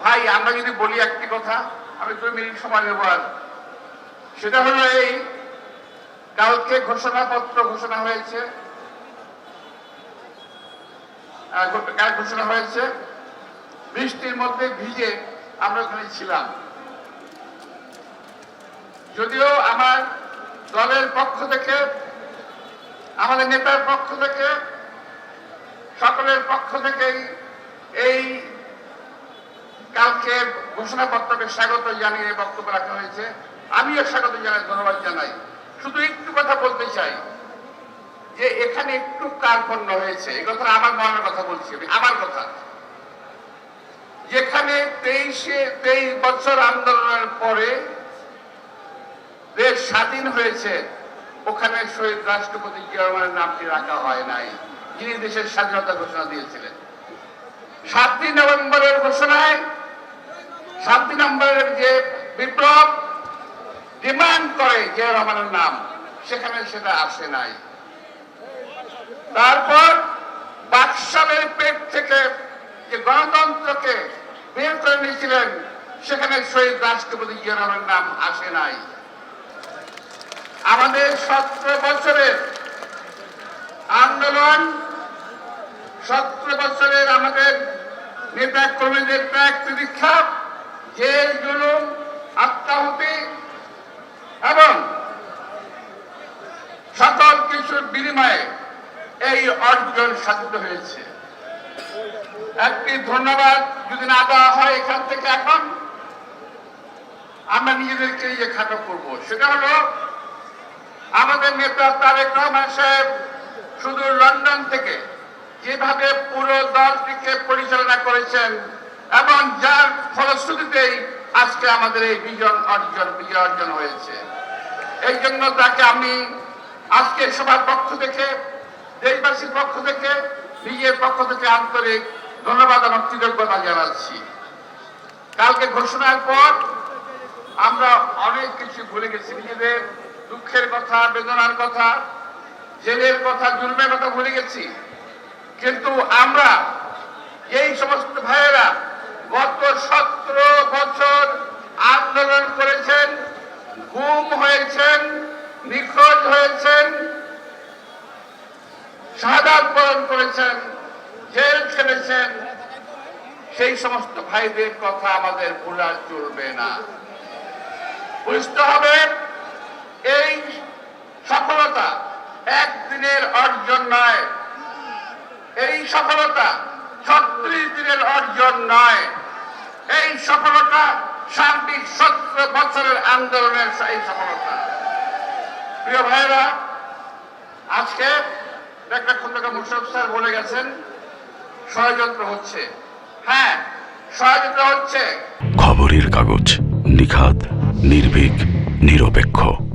ভাই, আমরা যদি বলি একটি কথা, আমি দুই মিনিট সময় নেব আর। সেটা হলো এই, কালকে ঘোষণাপত্র ঘোষণা হয়েছে। ঘোষণা হয়েছে। বৃষ্টির মধ্যে ভিজে আমরা ওখানে ছিলাম। যদিও আমার দলের পক্ষ থেকে, আমাদের নেতার পক্ষ থেকে, সকলের পক্ষ থেকেই এই কালকে ঘোষণাপত্রকে স্বাগত জানিয়ে বক্তব্য রাখা হয়েছে। আমিও স্বাগত জানাই, ধন্যবাদ জানাই। শুধু একটু কথা বলতে চাই যে এখানে একটু কার্পণ্য হয়েছে। এই কথা আমার মনের কথা বলছি আমি, আমার কথা। যেখানে তেইশে, তেইশ বছর আন্দোলনের পরে দেশ স্বাধীন হয়েছে, ওখানে শহীদ রাষ্ট্রপতি জিয়া রহমানের নামটি রাখা হয় নাই। যিনি দেশের স্বাধীনতা ঘোষণা দিয়েছিলেন। সাতই নভেম্বরের ঘোষণায় সাতই নভেম্বরের যে বিপ্লব ডিমান্ড করে যে রহমানের নাম, সেখানে সেটা আসে নাই। তারপর বাকশালের পেট থেকে যে গণতন্ত্রকে বের করে নিয়েছিলেন, সেখানে শহীদ রাষ্ট্রপতি জিয়া রহমানের নাম আসে নাই। আমাদের সতেরো বছরের আন্দোলন, সতেরো বছরের আমাদের নেতা কর্মীদের ত্যাগ প্রতীক্ষা জেল, জুলুম, আত্মাহুতি এবং সকল কিছুর বিনিময়ে এই অর্জন সাধিত হয়েছে। একটি ধন্যবাদ যদি না দেওয়া হয় এখান থেকে এখন, আমরা নিজেদেরকে যে খাটো করব। সেটা হলো আমাদের নেতা তারেক রহমান সাহেব শুধু লন্ডন থেকে যেভাবে পুরো দলটিকে পরিচালনা করেছেন এবং যার ফলশ্রুতিতেই আজকে আমাদের এই বিজন অর্জন বিজয় অর্জন হয়েছে। এই জন্য তাকে আমি আজকে সবার পক্ষ থেকে, দেশবাসীর পক্ষ থেকে, নিজের পক্ষ থেকে আন্তরিক ধন্যবাদ এবং কৃতজ্ঞতা জানাচ্ছি। কালকে ঘোষণার পর আমরা অনেক কিছু ভুলে গেছি। নিজেদের দুঃখের কথা, বেদনার কথা, জেলের কথা, জুলমের কথা ভুলে গেছি। কিন্তু আমরা, এই সমস্ত ভাইয়েরা গত সতেরো বছর আন্দোলন করেছেন, গুম হয়েছেন, নিখোঁজ হয়েছেন, শাহাদাত বরণ করেছেন, জেল খেলেছেন, সেই সমস্ত ভাইদের কথা আমাদের ভুলা চলবে না। বুঝতে হবে, এই সফলতা একদিনের অর্জন নয়। এই সফলতা ছত্রিশ দিনের অর্জন নয়। সফলতা সার্বিক সতেরো বছরের আন্দোলনের এই সফলতা। প্রিয় ভাইরা আজকে একটা খন্দকার মুশরফ স্যার বলে গেছেন, ষড়যন্ত্র হচ্ছে। হ্যাঁ ষড়যন্ত্র হচ্ছে। খবরের কাগজ নিখাত নির্ভীক, নিরপেক্ষ।